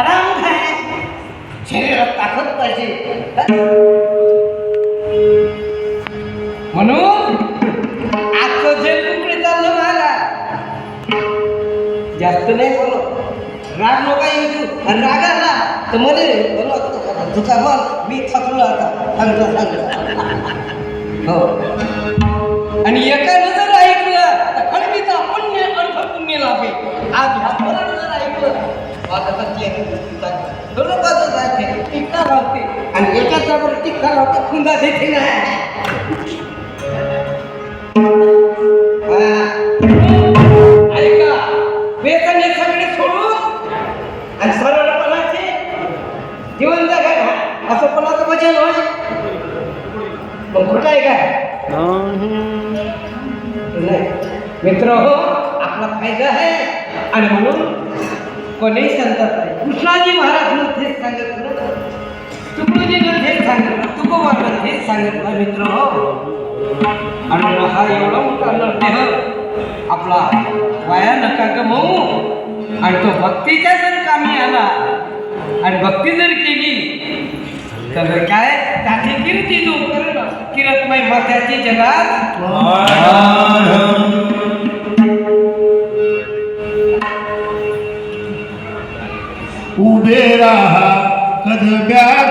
आराम काय शरीरात ताकद पाहिजे. म्हणून आजचं जे तुकडे चाललं मला जास्त नाही बोलो राग नका येऊ देऊ आणि राग आला तर मध्ये बोलो तुझा बोल मी थकलो आता. सांगतो सांगतो हो. आणि एकानं जर ऐकलं तर खडबीचा पुण्य अर्थ पुण्य लाभे. आज ह्या जर ऐकलं वाजवतातली दोन बाजू जाते टिक्का लावते. आणि एकाच जागेवर टिक्का लावते खुंदा देते ना हा. ऐका. वेतन हे सगळे सोडून आणि सरळपणाचे जीवन जगायला असं वचन होय मग कुठं आहे काय? नाही. मित्र हो आपला फायदा आहे. आणि म्हणून कोणीही सांगतात नाही. कृष्णाजी महाराज तेच सांगितलं तुकडोजीनं तेच सांगितलं तुकोबानं सांगत सांगितलं मित्र हो. आणि हा एवढा मोठा नरदेह आपला वाया नका गमवू आणि तो भक्तीच्या जर कामी आला आणि भक्ती जर केली तर काय? त्याची कीर्ती जो करत किरतमय मात्याची जगात. उभे राहा कदब्या